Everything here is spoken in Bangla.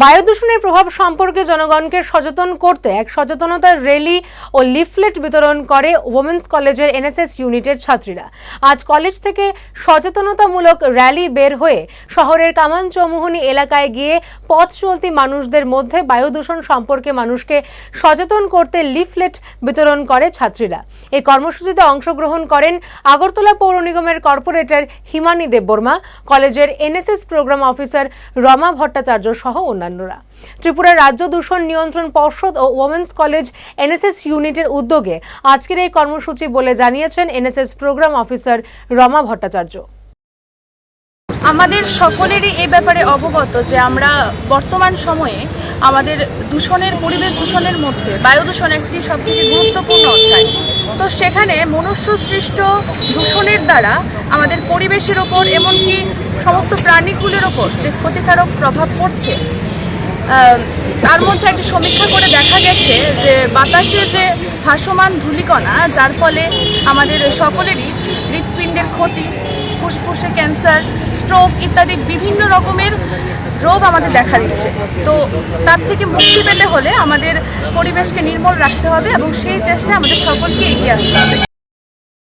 বায়ু দূষণের প্রভাব সম্পর্কে জনগণকে সচেতন করতে এক সচেতনতার র্যালি ও লিফলেট বিতরণ করে ওমেন্স কলেজের এনএসএস ইউনিটের ছাত্রীরা। আজ কলেজ থেকে সচেতনতামূলক র্যালি বের হয়ে শহরের কামান চৌমুহনী এলাকায় গিয়ে পথ চলতি মানুষদের মধ্যে বায়ু দূষণ সম্পর্কে মানুষকে সচেতন করতে লিফলেট বিতরণ করে ছাত্রীরা। এই কর্মসূচিতে অংশগ্রহণ করেন আগরতলা পৌর নিগমের কর্পোরেটর হিমানী দেববর্মা কলেজের NSS programme officer Rama Bhattacharya সহ অন্যান্যরা। ত্রিপুরা রাজ্য দূষণ নিয়ন্ত্রণ পর্ষদ ও ওমেন্স কলেজ এনএসএস ইউনিটের উদ্যোগে আজকের এই কর্মসূচি বলে জানিয়েছেন NSS programme officer Rama Bhattacharya. আমাদের সকলেরই এ ব্যাপারে অবগত যে আমরা বর্তমান সময়ে আমাদের দূষণের, পরিবেশ দূষণের মধ্যে বায়ু দূষণ একটি সবথেকে গুরুত্বপূর্ণ অধ্যায়। তো সেখানে মনুষ্য সৃষ্ট দূষণের দ্বারা আমাদের পরিবেশের ওপর এমনকি সমস্ত প্রাণীগুলোর ওপর যে ক্ষতিকারক প্রভাব পড়ছে তার মধ্যে একটি সমীক্ষা করে দেখা গেছে যে বাতাসে যে ভাসমান ধূলিকণা, যার ফলে আমাদের সকলেরই হৃৎপিণ্ডের ক্ষতি, ফুসফুসে ক্যান্সার, স্ট্রোক ইত্যাদি বিভিন্ন রকমের রোগ আমাদের দেখা দিচ্ছে। তো তার থেকে মুক্তি পেতে হলে আমাদের পরিবেশকে নির্মল রাখতে হবে এবং সেই চেষ্টা আমাদের সকলকে এগিয়ে আসতে হবে।